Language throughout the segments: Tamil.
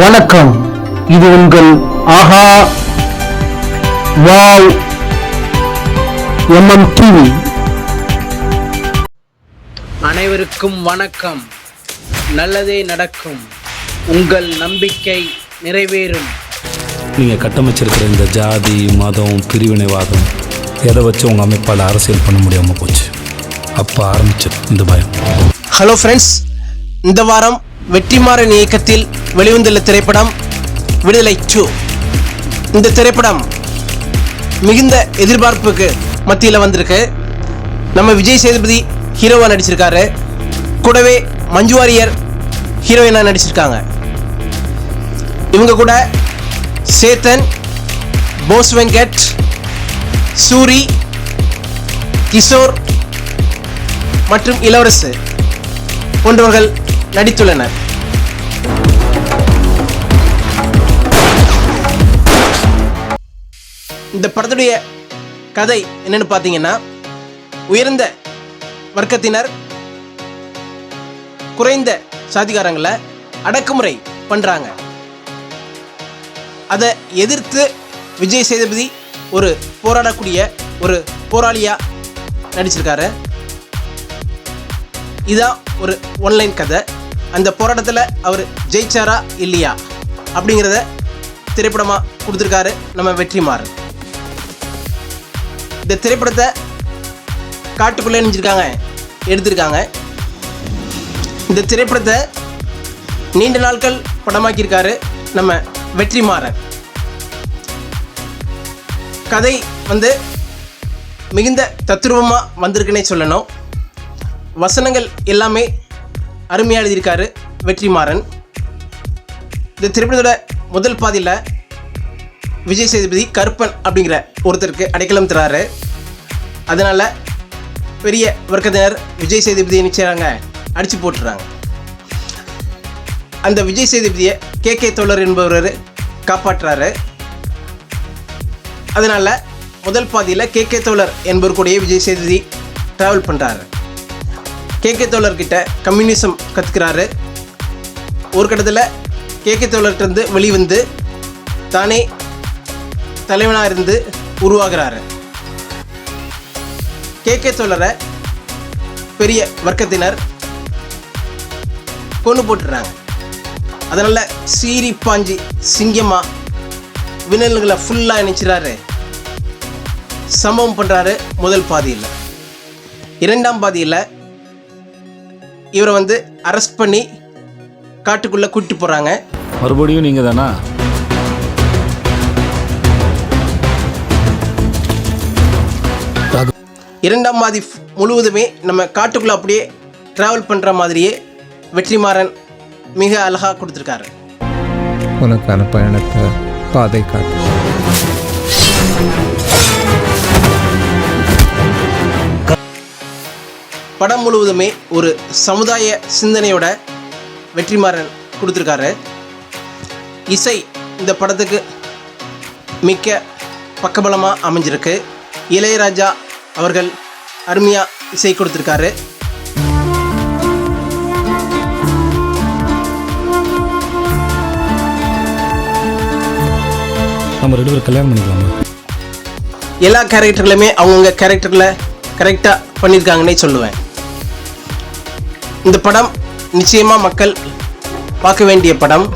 வணக்கம். இது உங்கள் ஆஹா வாவ் எம்எம் டிவி அனைவருக்கும் வணக்கம். நல்லதே நடக்கும். உங்கள் நம்பிக்கை நிறைவேறும். நீங்கள் கட்டமைச்சிருக்கிற இந்த ஜாதி மதம் பிரிவினைவாதம் எதை வச்சு உங்கள் அமைப்பால் அரசியல் பண்ண முடியாமல் போச்சு? அப்போ ஆரம்பிச்சு இந்த பயம். ஹலோ ஃப்ரெண்ட்ஸ் இந்த வாரம் வெற்றிமாறன் இயக்கத்தில் வெளிவந்துள்ள திரைப்படம் விடுதலை டூ இந்த திரைப்படம் மிகுந்த எதிர்பார்ப்புக்கு மத்தியில் வந்திருக்கு. நம்ம விஜய் சேதுபதி ஹீரோவாக நடிச்சிருக்காரு. கூடவே மஞ்சு வாரியர் ஹீரோயினாக நடிச்சிருக்காங்க. இவங்க கூட சேத்தன் போஸ் வெங்கட் சூரி கிஷோர் மற்றும் இளவரசு போன்றவர்கள் நடித்துள்ளனர். இந்த படத்துடைய கதை என்னன்னு பார்த்தீங்கன்னா உயர்ந்த வர்க்கத்தினர் குறைந்த சாதிகாரங்களை அடக்குமுறை பண்ணுறாங்க அதை எதிர்த்து விஜய் சேதுபதி ஒரு போராடக்கூடிய ஒரு போராளியாக நடிச்சிருக்காரு. இதான் ஒரு ஒன்லைன் கதை. அந்த போராட்டத்தில் அவர் ஜெயிச்சாரா இல்லையா அப்படிங்கிறத திரைப்படமாக கொடுத்துருக்காரு நம்ம வெற்றிமாறன். இந்த திரைப்படத்தை காட்டுக்குள்ளே நினைச்சிருக்காங்க எடுத்திருக்காங்க. இந்த திரைப்படத்தை நீண்ட நாட்கள் படமாக்கியிருக்காரு நம்ம வெற்றிமாறன். கதை வந்து மிகுந்த தத்துருவமாக வந்திருக்குன்னே சொல்லணும். வசனங்கள் எல்லாமே அருமையாக எழுதியிருக்காரு வெற்றிமாறன். இந்த திரைப்படத்தோட முதல் பாதியில் விஜய் சேதுபதி கருப்பன் அப்படிங்கிற ஒருத்தருக்கு அடைக்கலம் தராரு. அதனால் பெரிய வர்க்கத்தினர் விஜய் சேதுபதி நினைச்சாங்க அடித்து போட்டுறாங்க. அந்த விஜய் சேதுபதியை கே கே தோழர் என்பவர் காப்பாற்றுறாரு அதனால் முதல் பாதியில் கே கே தோழர் என்பவர் கூடயே விஜய் சேதுபதி ட்ராவல் பண்ணுறாரு கே கே தோழர்கிட்ட கம்யூனிசம் கற்றுக்கிறாரு ஒரு கட்டத்தில் கே கே தோழர்கிட்டருந்து வெளிவந்து தானே தலைவனாக இருந்து உருவாகிறாரு. கே. கே. சொல்லற பெரிய வர்க்கத்தினர் கொண்டு போட்டுடுறாங்க அதனால் சீரி பாஞ்சி சிங்கமாக வினல்களை ஃபுல்லாக இணைச்சிறாரு. சம்பவம் பண்ணுறாரு முதல் பாதியில். இரண்டாம் பாதியில் இவரை வந்து அரெஸ்ட் பண்ணி காட்டுக்குள்ளே கூட்டிட்டு போகிறாங்க மறுபடியும் நீங்கள் தானா இரண்டாம் பாதி முழுவதுமே நம்ம காட்டுக்குள்ளே அப்படியே ட்ராவல் பண்ணுற மாதிரியே வெற்றிமாறன் மிக அழகாக கொடுத்துருக்காரு. உனக்கான பயணத்தை பாதை காட்டு. படம் முழுவதுமே ஒரு சமுதாய சிந்தனையோட வெற்றிமாறன் கொடுத்துருக்காரு. இசை இந்த படத்துக்கு மிக்க பக்கபலமாக அமைஞ்சிருக்கு. இளையராஜா அவர்கள் அருமையாக இசை கொடுத்துருக்காரு. நம்ம ரெண்டு பேரும் கல்யாணம் பண்ணிக்கலாமா? எல்லா கேரக்டர்களுமே அவங்கவுங்க கேரக்டரில் கரெக்டாக பண்ணியிருக்காங்கன்னே சொல்லுவேன். இந்த படம் நிச்சயமாக மக்கள் பார்க்க வேண்டிய படம்.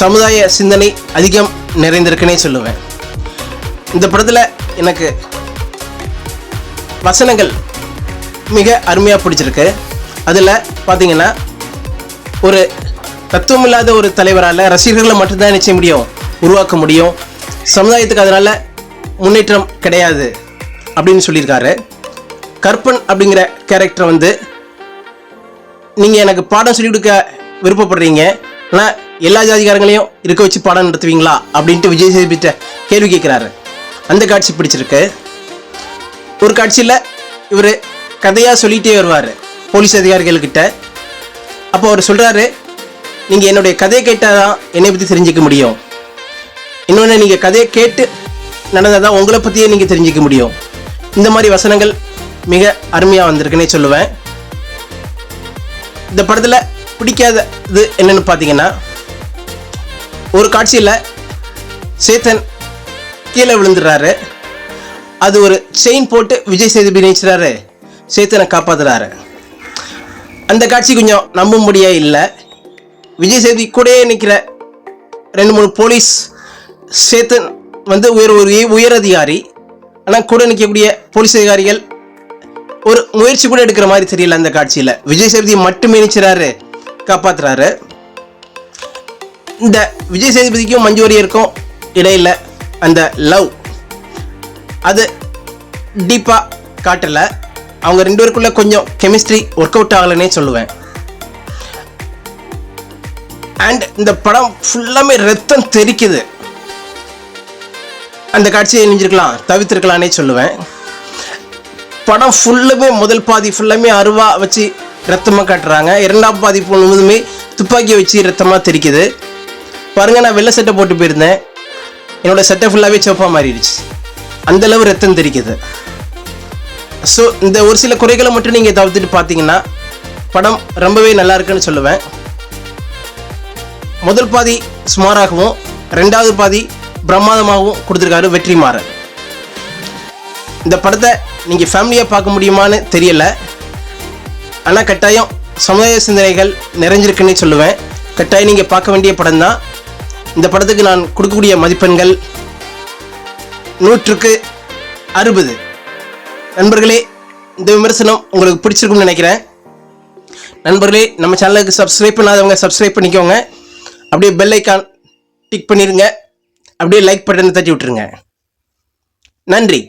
சமுதாய சிந்தனை அதிகம் நிறைந்திருக்குன்னே சொல்லுவேன். இந்த படத்தில் எனக்கு வசனங்கள் மிக அருமையாக பிடிச்சிருக்கு. அதில் பார்த்தீங்கன்னா ஒரு தத்துவமில்லாத ஒரு தலைவரால் ரசிகர்களை மட்டும்தான் நிச்சய முடியும் உருவாக்க முடியும். சமுதாயத்துக்கு அதனால் முன்னேற்றம் கிடையாது அப்படின்னு சொல்லியிருக்காரு. கற்பன் அப்படிங்கிற கேரக்டரை வந்து நீங்கள் எனக்கு பாடம் சொல்லிக் கொடுக்க விருப்பப்படுறீங்க ஆனால் எல்லா ஜாதிகாரங்களையும் இருக்க வச்சு பாடம் நடத்துவீங்களா அப்படின்ட்டு விஜய் சேதுபதிட்ட கேள்வி கேட்குறாரு. அந்த காட்சி பிடிச்சிருக்கு. ஒரு காட்சியில் இவர் கதையாக சொல்லிகிட்டே வருவார் போலீஸ் அதிகாரிகள்கிட்ட. அப்போ அவர் சொல்கிறாரு நீங்கள் என்னுடைய கதையை கேட்டால் தான் என்னை பற்றி தெரிஞ்சுக்க முடியும். இன்னொன்று நீங்கள் கதையை கேட்டு நடந்தால் தான் உங்களை பற்றியே நீங்கள் தெரிஞ்சுக்க முடியும். இந்த மாதிரி வசனங்கள் மிக அருமையாக வந்திருக்குன்னே சொல்லுவேன். இந்த படத்தில் பிடிக்காத இது என்னன்னு பார்த்தீங்கன்னா ஒரு காட்சியில் சேத்தன் கீழே விழுந்துடுறாரு. அது ஒரு செயின் போட்டு விஜய் சேதுபதி நினைச்சுறாரு சேத்தனை காப்பாத்துறாரு. அந்த காட்சி கொஞ்சம் நம்ப முடியா இல்லை. விஜய் சேதுபதி கூடயே நிற்கிற ரெண்டு மூணு போலீஸ் சேத்தன் வந்து உயர் ஒரு உயர் அதிகாரி ஆனால் கூட நிற்கக்கூடிய போலீஸ் அதிகாரிகள் ஒரு முயற்சி கூட எடுக்கிற மாதிரி தெரியல அந்த காட்சியில். விஜய் சேதுபதி மட்டுமே நினைச்சுறாரு காப்பாத்துறாரு. இந்த விஜய் சேதுபதிக்கும் மஞ்சு வாரியருக்கும் இடையில அந்த லவ் அது டீப்பாக காட்டலை. அவங்க ரெண்டு பேருக்குள்ளே கொஞ்சம் கெமிஸ்ட்ரி ஒர்க் அவுட் ஆகலைன்னே சொல்லுவேன். அண்ட் இந்த படம் ஃபுல்லாமே ரத்தம் தெறிக்குது. அந்த காட்சியை இணைஞ்சிருக்கலாம் தவிர்த்திருக்கலானே சொல்லுவேன். படம் ஃபுல்லுமே முதல் பாதி ஃபுல்லாமே அருவா வச்சு ரத்தமாக காட்டுறாங்க. இரண்டாம் பாதி முழுவதுமே துப்பாக்கியை வச்சு ரத்தமாக தெரிக்குது பாருங்க நான் வெள்ளை சட்டை போட்டு போயிருந்தேன். என்னோடய சட்டை ஃபுல்லாகவே சோப்பாக மாறிடுச்சு. அந்த அளவு ரத்தம் தெரிக்குது ஸோ இந்த ஒரு சில குறைகளை மட்டும் நீங்கள் தவிர்த்துட்டு பார்த்தீங்கன்னா படம் ரொம்பவே நல்லா இருக்குன்னு சொல்லுவேன். முதல் பாதி சுமாராகவும் ரெண்டாவது பாதி பிரமாதமாகவும் கொடுத்துருக்காரு வெற்றிமாறன். இந்த படத்தை நீங்கள் ஃபேமிலியாக பார்க்க முடியுமான்னு தெரியல. ஆனால் கட்டாயம் சமுதாய சிந்தனைகள் நிறைஞ்சிருக்குன்னு சொல்லுவேன். கட்டாயம் நீங்கள் பார்க்க வேண்டிய படம் தான் இந்த படத்துக்கு நான் கொடுக்கக்கூடிய மதிப்பெண்கள் நூற்றுக்கு அறுபது. நண்பர்களே இந்த விமர்சனம் உங்களுக்கு பிடிச்சிருக்கும்னு நினைக்கிறேன். நண்பர்களே நம்ம சேனலுக்கு சப்ஸ்கிரைப் பண்ணாதவங்க சப்ஸ்கிரைப் பண்ணிக்கோங்க. அப்படியே பெல் ஐக்கான் டிக் பண்ணிடுங்க அப்படியே லைக் பட்டனை தட்டி விட்டுருங்க. நன்றி.